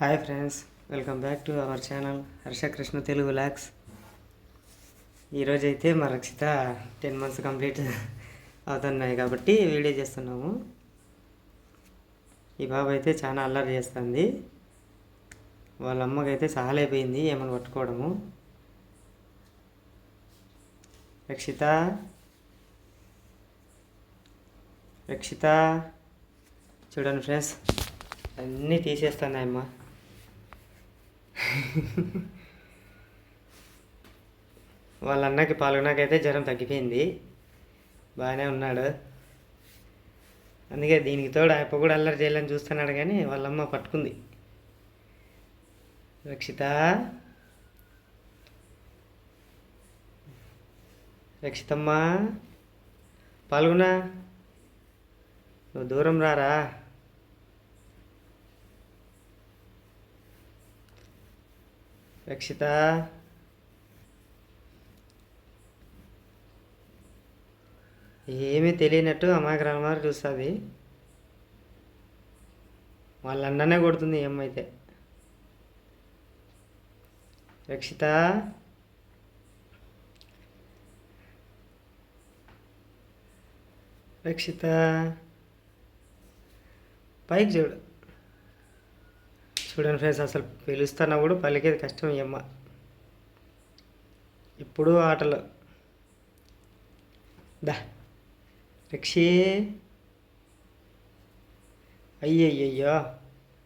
Hi friends welcome back to our channel Harsha Krishna Telugu vlogs ఈరోజైతే మా రక్షిత ten months complete అవుతున్నాయి కాబట్టి video చేస్తున్నాము. ఈ బాబు అయితే చాలా అల్లరి చేస్తుంది. వాళ్ళ అమ్మకైతే సహాలైపోయింది అయిపోయింది ఏమని పట్టుకోవడము. రక్షిత రక్షిత చూడండి ఫ్రెండ్స్ అన్నీ తీసేస్తున్నాయమ్మా. వాళ్ళ అన్నకి పాల్గొనాకైతే జ్వరం తగ్గిపోయింది. బాగానే ఉన్నాడు. అందుకే దీనికి తోడు అప్ప కూడా అల్లరి చేయాలని చూస్తున్నాడు కానీ వాళ్ళమ్మ పట్టుకుంది. రక్షిత. రక్షితమ్మా. పాల్గొనా నువ్వు దూరం రారా? రక్షిత. ఏమీ తెలియనట్టు అమాయకురాలు మారి చూస్తుంది. వాళ్ళ అన్ననే కొడుతుంది ఈ రక్షిత. రక్షిత. పైకి చూడు. చూడండి ఫ్రెండ్స్ అసలు పిలుస్తున్నా కూడా పలికేది కష్టం ఎమ్మ అమ్మ. ఇప్పుడు ఆటలు. దా. రక్షి. అయ్యయ్యయ్యో.